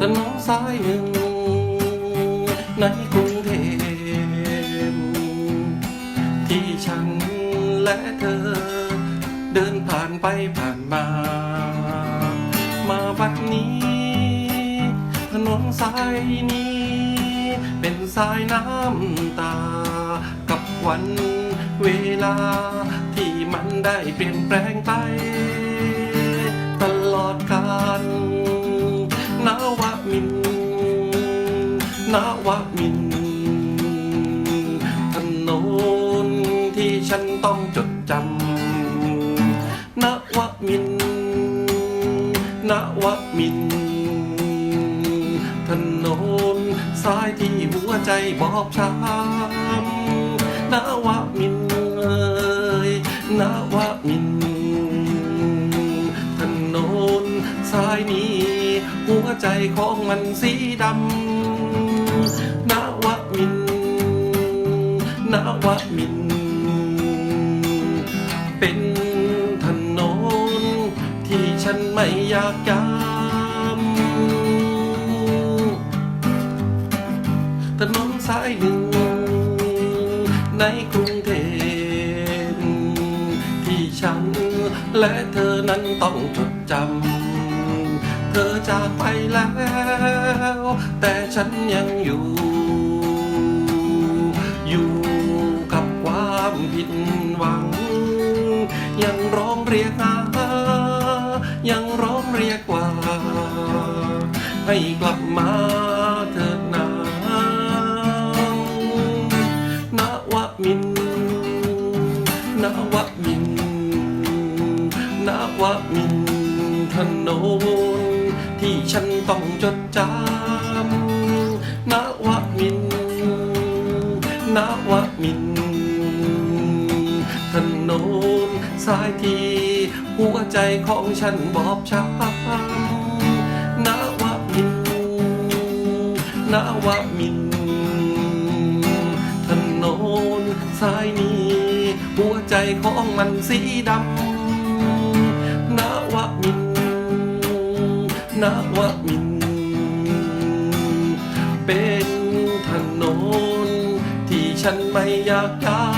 ถนนสายหนึ่ง ในกรุงเทพที่ฉันและเธอ เดินผ่านไปผ่านมา มาบัดนี้ ถนนสายนี้ เป็นสายน้ำตา กับวันเวลา ที่มันได้เปลี่ยนแปลงไป ตลอดกาล มินนาวมินถนนที่ฉันต้องจดจำนวมินนวมินถนนสายที่หัวใจบอบช้ำนวมินเอ่ยนวมินถนนสายนี้ หัวใจของมันสีดำนาวมินนาวมิน เป็นถนนที่ฉันไม่อยากจำถนนสายหนึ่ง ในกรุงเทพที่ฉันและเธอนั้นต้องจดจำ เธอจากไปแล้ว แต่ฉันยังอยู่ อยู่กับความผิดหวัง ยังร้องเรียกหายังร้องเรียกว่า ให้กลับมาเถิดนานวมินทร์นวมินทร์นวมินทร์ถนน ที่ฉันต้องจดจำนวมินทร์นวมินถนนสายที่หัวใจของฉันบอบช้ำนวมินทร์นวมินถนนสายนี้ หัวใจของมันสีดำ นวมิน เป็นถนนที่ฉันไม่อยากย้